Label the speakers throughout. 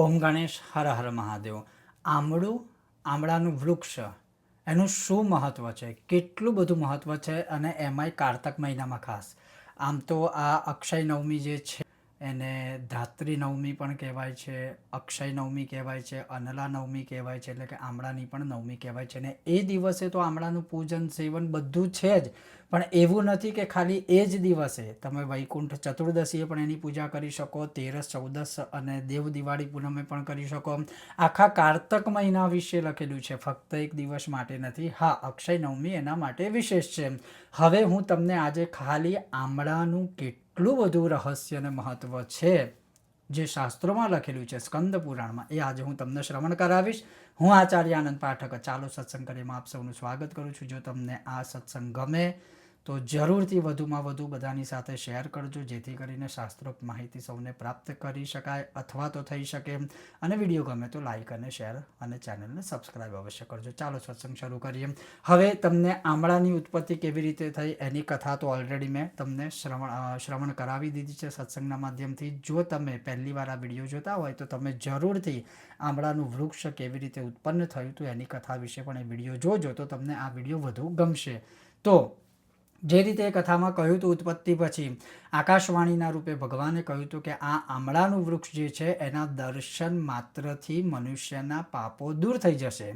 Speaker 1: ઓમ ગણેશ હર હર મહાદેવ. આમળું, આમળાનું વૃક્ષ, એનું શું મહત્ત્વ છે? કેટલું બધું મહત્ત્વ છે અને એમાંય કારતક મહિનામાં ખાસ. આમ તો આ અક્ષય નવમી જે છે, એને ધાત્રી નવમી પણ કહેવાય છે, અક્ષય નવમી કહેવાય છે, અનલા નવમી કહેવાય છે, એટલે કે આમળાની પણ નવમી કહેવાય છે. ને એ દિવસે તો આમળાનું પૂજન, સેવન બધું છે જ. પણ એવું નથી કે ખાલી એ જ દિવસે તમે વૈકુંઠ ચતુર્દશીએ પણ એની પૂજા કરી શકો, તેરસ, ચૌદસ અને દેવ દિવાળી પૂનમે પણ કરી શકો. આખા કારતક મહિના વિશે લખેલું છે. ફક્ત એક દિવસ માટે નથી. હા, અક્ષય નવમી એના માટે વિશેષ છે. હવે હું તમને આજે ખાલી આમળાનું કેટલું બધું રહસ્ય અને મહત્ત્વ છે જે શાસ્ત્રોમાં લખેલું છે સ્કંદ પુરાણમાં, એ આજે હું તમને શ્રવણ કરાવીશ. હું આચાર્ય આનંદ પાઠક. ચાલો સત્સંગ કરીમાં આપ સૌનું સ્વાગત કરું છું. જો તમને આ સત્સંગ ગમે તો જરૂરથી વધુમાં વધુ બધાની સાથે શેર કરજો, જેથી કરીને શાસ્ત્રોક્ત માહિતી સૌને પ્રાપ્ત કરી શકાય અથવા તો થઈ શકે. અને વીડિયો ગમે તો લાઇક અને શેર અને ચેનલને સબસ્ક્રાઈબ અવશ્ય કરજો. ચાલો સત્સંગ શરૂ કરીએ. હવે તમને આમળાની ઉત્પત્તિ કેવી રીતે થઈ એની કથા તો ઓલરેડી મેં તમને શ્રવણ શ્રવણ કરાવી દીધી છે સત્સંગના માધ્યમથી. જો તમે પહેલી વાર આ વીડિયો જોતા હોય તો તમે જરૂરથી આમળાનું વૃક્ષ કેવી રીતે ઉત્પન્ન થયું હતું એની કથા વિશે પણ એ વીડિયો જોજો તો તમને આ વીડિયો વધુ ગમશે. તો જે રીતે કથામાં કહ્યું હતું ઉત્પત્તિ પછી, આકાશવાણીના રૂપે ભગવાને કહ્યું હતું કે આ આમળાનું વૃક્ષ જે છે, એના દર્શન માત્રથી મનુષ્યના પાપો દૂર થઈ જશે.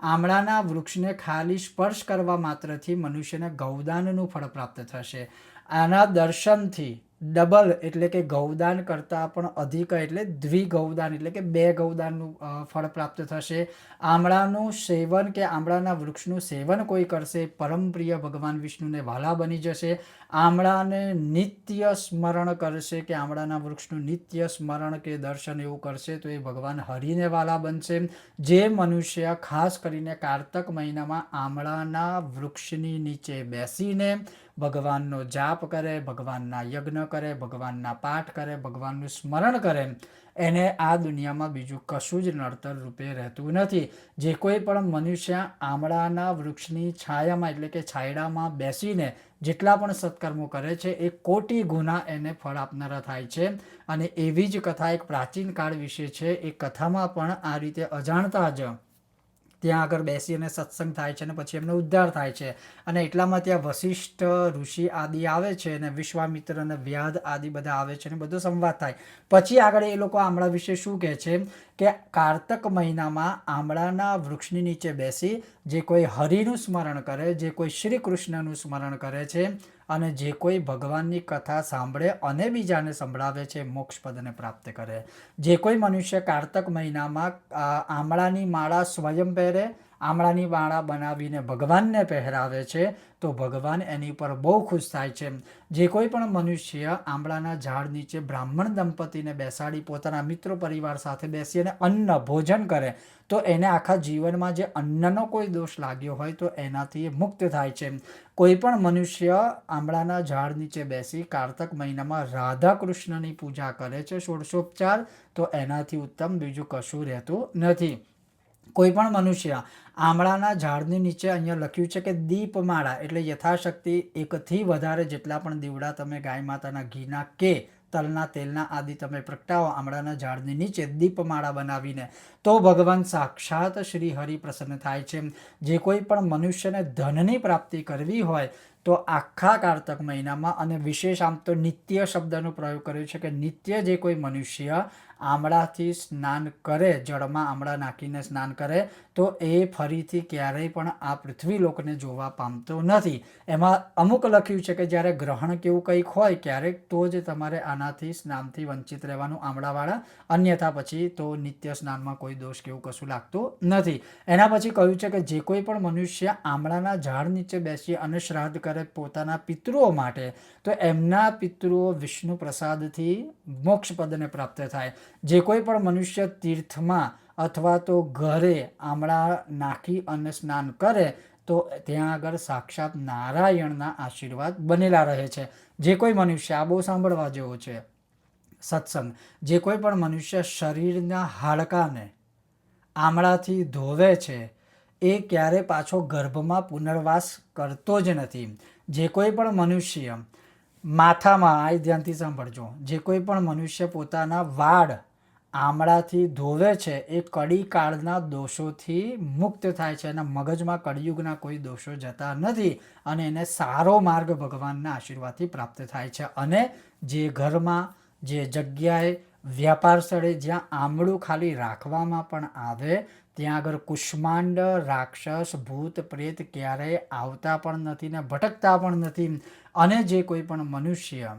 Speaker 1: આમળાના વૃક્ષને ખાલી સ્પર્શ કરવા માત્રથી મનુષ્યને ગૌદાનનું ફળ પ્રાપ્ત થશે. આના દર્શનથી ડબલ એટલે કે ગૌદાન કરતાં પણ અધિક એટલે દ્વિગૌદાન એટલે કે બે ગૌદાનનું ફળ પ્રાપ્ત થશે. આમળાનું સેવન કે આમળાના વૃક્ષનું સેવન કોઈ કરશે, પરમ પ્રિય ભગવાન વિષ્ણુને વાલા બની જશે. આમળાને નિત્ય સ્મરણ કરશે કે આમળાના વૃક્ષનું નિત્ય સ્મરણ કે દર્શન એવું કરશે તો એ ભગવાન હરિને વાલા બનશે. જે મનુષ્ય ખાસ કરીને કારતક મહિનામાં આમળાના વૃક્ષની નીચે બેસીને ભગવાનનો જાપ કરે, ભગવાનના યજ્ઞ કરે, ભગવાનના પાઠ કરે, ભગવાનનું સ્મરણ કરે, એને આ દુનિયામાં બીજું કશું જ નડતર રૂપે રહેતું નથી. જે કોઈ પણ મનુષ્ય આમળાના વૃક્ષની છાયામાં, એટલે કે છાયડામાં બેસીને જેટલા પણ સત્કર્મો કરે છે, એ કોટી ગુના એને ફળ આપનારા થાય છે. અને એવી જ કથા એક પ્રાચીન કાળ વિશે છે, એ કથામાં પણ આ રીતે અજાણતા જ ત્યાં આગળ બેસી અને સત્સંગ થાય છે અને પછી એમનો ઉદ્ધાર થાય છે. અને એટલામાં ત્યાં વશિષ્ઠ ઋષિ આદિ આવે છે અને વિશ્વામિત્ર અને વ્યાધ આદિ બધા આવે છે અને બધો સંવાદ થાય. પછી આગળ એ લોકો આમળા વિશે શું કહે છે? કે કારતક મહિનામાં આમળાના વૃક્ષની નીચે બેસી જે કોઈ હરિનું સ્મરણ કરે, જે કોઈ શ્રી કૃષ્ણનું સ્મરણ કરે છે અને જે કોઈ ભગવાનની કથા સાંભળે અને બીજાને સંભળાવે છે, મોક્ષ પદને પ્રાપ્ત કરે. જે કોઈ મનુષ્ય કારતક મહિનામાં આમળાની માળા સ્વયં પહેરે આમળાની બાણા બનાવીને ભગવાનને પહેરાવે છે, તો ભગવાન એની પર બહુ ખુશ થાય છે. જે કોઈ પણ મનુષ્ય આમળાના ઝાડ નીચે બ્રાહ્મણ દંપતીને બેસાડી પોતાના મિત્રો પરિવાર સાથે બેસી અને અન્ન ભોજન કરે, તો એને આખા જીવનમાં જે અન્નનો કોઈ દોષ લાગ્યો હોય, તો એનાથી મુક્ત થાય છે. કોઈ પણ મનુષ્ય આમળાના ઝાડ નીચે બેસી કારતક મહિનામાં રાધા કૃષ્ણની પૂજા કરે છે, ષોડશોપચાર, તો એનાથી ઉત્તમ બીજું કશું રહેતું નથી. કોઈ પણ મનુષ્ય આમળાના ઝાડની નીચે અહીંયા લખ્યું છે કે દીપમાળા એટલે યથાશક્તિ એકથી વધારે જેટલા પણ દીવડા તમે ગાય માતાના ઘીના કે તલના તેલના આદિ તમે પ્રગટાવો આમળાના ઝાડની નીચે દીપમાળા બનાવીને, તો ભગવાન સાક્ષાત શ્રી હરિ પ્રસન્ન થાય છે. જે કોઈ પણ મનુષ્યને ધનની પ્રાપ્તિ કરવી હોય, તો આખા કારતક મહિનામાં અને વિશેષ આમ તો નિત્ય શબ્દનો પ્રયોગ કર્યો છે કે નિત્ય જે કોઈ મનુષ્ય આમળાથી સ્નાન કરે, જળમાં આમળા નાખીને સ્નાન કરે, તો એ ફરીથી ક્યારેય પણ આ પૃથ્વી લોકને જોવા પામતો નથી. એમાં અમુક લખ્યું છે કે જ્યારે ગ્રહણ કેવું કંઈક હોય ક્યારેક તો જ તમારે આનાથી સ્નાનથી વંચિત રહેવાનું આમળાવાળા, અન્યથા પછી તો નિત્ય સ્નાનમાં કોઈ દોષ કેવું કશું લાગતું નથી. એના પછી કહ્યું છે કે જે કોઈ પણ મનુષ્ય આમળાના ઝાડ નીચે બેસી અને શ્રાદ્ધ કરે પોતાના પિતૃઓ માટે, તો એમના પિતૃઓ વિષ્ણુ પ્રસાદથી મોક્ષ પદને પ્રાપ્ત થાય. જે કોઈ પણ મનુષ્ય તીર્થમાં અથવા તો ઘરે આમળા નાખી અને સ્નાન કરે, તો ત્યાં આગળ સાક્ષાત નારાયણના આશીર્વાદ બનેલા રહે છે. જે કોઈ મનુષ્ય, આ બહુ સાંભળવા જેવો છે, સત્સંગ, જે કોઈ પણ મનુષ્ય શરીરના હાડકાને આમળાથી ધોવે છે, એ ક્યારે પાછો ગર્ભમાં પુનર્વાસ કરતો જ નથી. જે કોઈ પણ મનુષ્ય માથામાં, આ ધ્યાનથી સાંભળજો. જે કોઈ પણ મનુષ્ય પોતાના વાળ આમળાથી ધોવે છે, એ કડી કાળના દોષોથી મુક્ત થાય છે એના મગજમાં કળિયુગના કોઈ દોષો જતા નથી અને એને સારો માર્ગ ભગવાનના આશીર્વાદથી પ્રાપ્ત થાય છે. અને જે ઘરમાં, જે જગ્યાએ, વ્યાપાર સ્થળે જ્યાં આમળું ખાલી રાખવામાં પણ આવે ત્યાં આગળ કુષ્માંડ, રાક્ષસ, ભૂત, પ્રેત ક્યારેય આવતા પણ નથી ને ભટકતા પણ નથી અને જે કોઈ પણ મનુષ્ય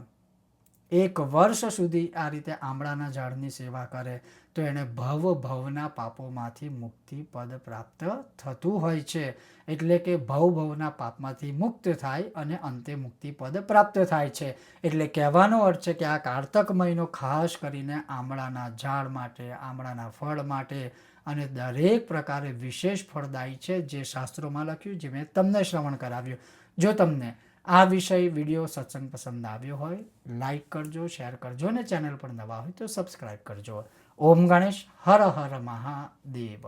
Speaker 1: એક વર્ષ સુધી આ રીતે આમળાના ઝાડની સેવા કરે તો એને ભવ ભવના પાપોમાંથી મુક્તિ પદ પ્રાપ્ત થતું હોય છે. એટલે કે ભવ ભવના પાપમાંથી મુક્ત થાય અને અંતે મુક્તિ પદ પ્રાપ્ત થાય છે. એટલે કહેવાનો અર્થ છે કે આ કારતક મહિનો ખાસ કરીને આમળાના ઝાડ માટે, આમળાના ફળ માટે અને દરેક પ્રકારે વિશેષ ફળદાયી છે જે શાસ્ત્રોમાં લખ્યું, જે મેં તમને શ્રવણ કરાવ્યું. જો તમને આ વિષય વીડિયો સત્સંગ પસંદ આવ્યો હોય લાઈક કરજો શેર કરજો અને ચેનલ પર નવા હોય તો સબસ્ક્રાઈબ કરજો. ઓમ ગણેશ, હર હર મહાદેવ.